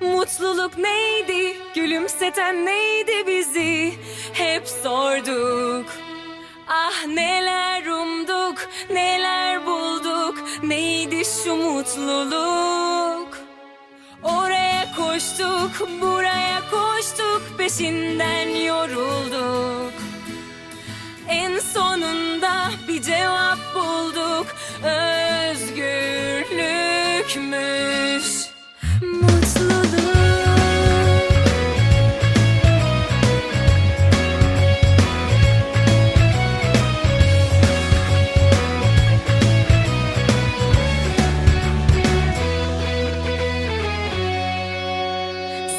Mutluluk neydi? Gülümseten neydi bizi? Hep sorduk. Ah neler umduk, neler bulduk. Neydi şu mutluluk? Oraya koştuk, buraya koştuk, peşinden yorulduk. En sonunda bir cevap bulduk. Özgürlükmüş. Mutluluk.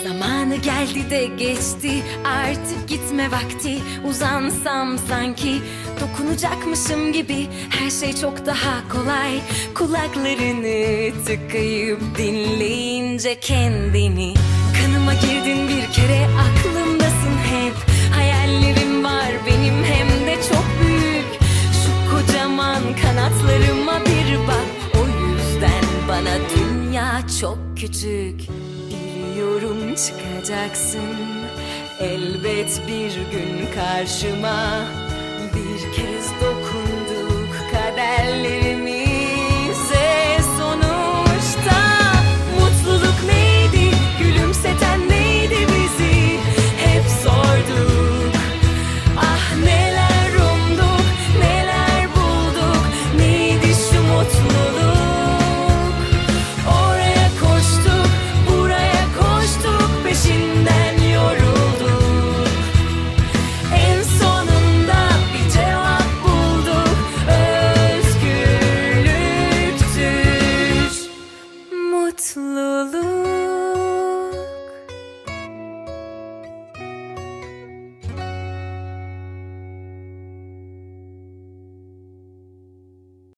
Zamanı geldi de geçti. Artık gitme vakti. Uzansam sanki dokunacakmışım gibi. Her şey çok daha kolay. Kulaklarını tıkayıp dinleyince kendini kanıma girdin bir kere aklımdasın hep. Hayallerim var benim hem de çok büyük. Şu kocaman kanatlarıma bir bak. O yüzden bana dünya çok küçük çıkacaksın. Elbet bir gün karşıma mutluluk